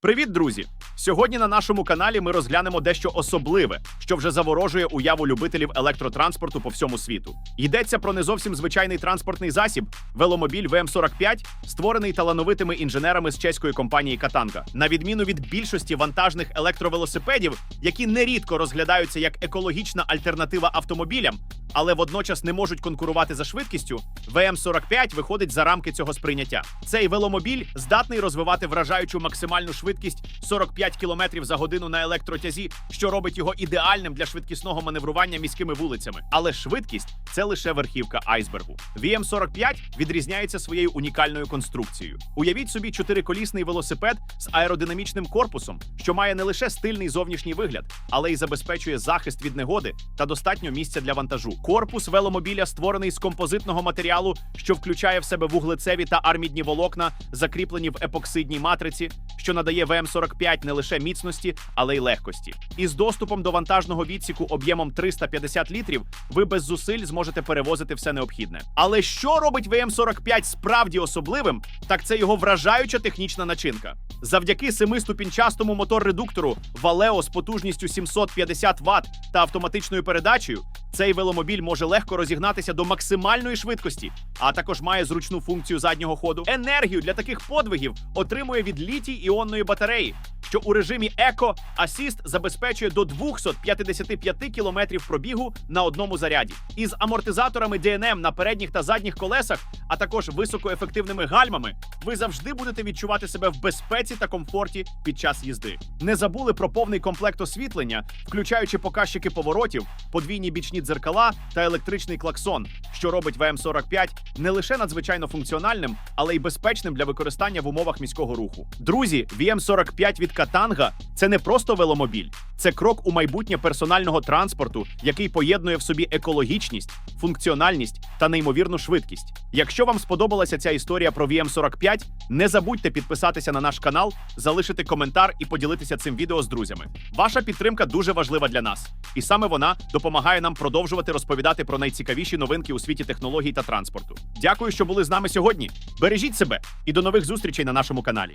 Привіт, друзі! Сьогодні на нашому каналі ми розглянемо дещо особливе, що вже заворожує уяву любителів електротранспорту по всьому світу. Йдеться про не зовсім звичайний транспортний засіб веломобіль ВМ45, створений талановитими інженерами з чеської компанії Катанга. На відміну від більшості вантажних електровелосипедів, які нерідко розглядаються як екологічна альтернатива автомобілям, але водночас не можуть конкурувати за швидкістю, ВМ45 виходить за рамки цього сприйняття. Цей веломобіль здатний розвивати вражаючу максимальну швидкість 45 км за годину на електротязі, що робить його ідеальним для швидкісного маневрування міськими вулицями. Але швидкість це лише верхівка айсбергу. VM45 відрізняється своєю унікальною конструкцією. Уявіть собі чотириколісний велосипед з аеродинамічним корпусом, що має не лише стильний зовнішній вигляд, але й забезпечує захист від негоди та достатньо місця для вантажу. Корпус веломобіля створений з композитного матеріалу, що включає в себе вуглецеві та армідні волокна, закріплені в епоксидній матриці, що надає ВМ45 не лише міцності, але й легкості. Із доступом до вантажного відсіку об'ємом 350 літрів ви без зусиль зможете перевозити все необхідне. Але що робить ВМ45 справді особливим, так це його вражаюча технічна начинка. Завдяки семиступінчастому мотор-редуктору Valeo з потужністю 750 Вт та автоматичною передачею, цей веломобіль може легко розігнатися до максимальної швидкості, а також має зручну функцію заднього ходу. Енергію для таких подвигів отримує від літій іонної батареї, що у режимі Еко Асіст забезпечує до 255 км пробігу на одному заряді. Із амортизаторами DNM на передніх та задніх колесах, а також високоефективними гальмами, ви завжди будете відчувати себе в безпеці та комфорті під час їзди. Не забули про повний комплект освітлення, включаючи показчики поворотів, подвійні бічні дзеркала та електричний клаксон, що робить ВМ45 не лише надзвичайно функціональним, але й безпечним для використання в умовах міського руху. Друзі, VM45 від Катанга це не просто веломобіль, це крок у майбутнє персонального транспорту, який поєднує в собі екологічність, функціональність та неймовірну швидкість. Якщо вам сподобалася ця історія про VM45, не забудьте підписатися на наш канал, залишити коментар і поділитися цим відео з друзями. Ваша підтримка дуже важлива для нас, і саме вона допомагає нам продовжувати розповідати про найцікавіші новинки у світі технологій та транспорту. Дякую, що були з нами сьогодні. Бережіть себе і до нових зустрічей на нашому каналі.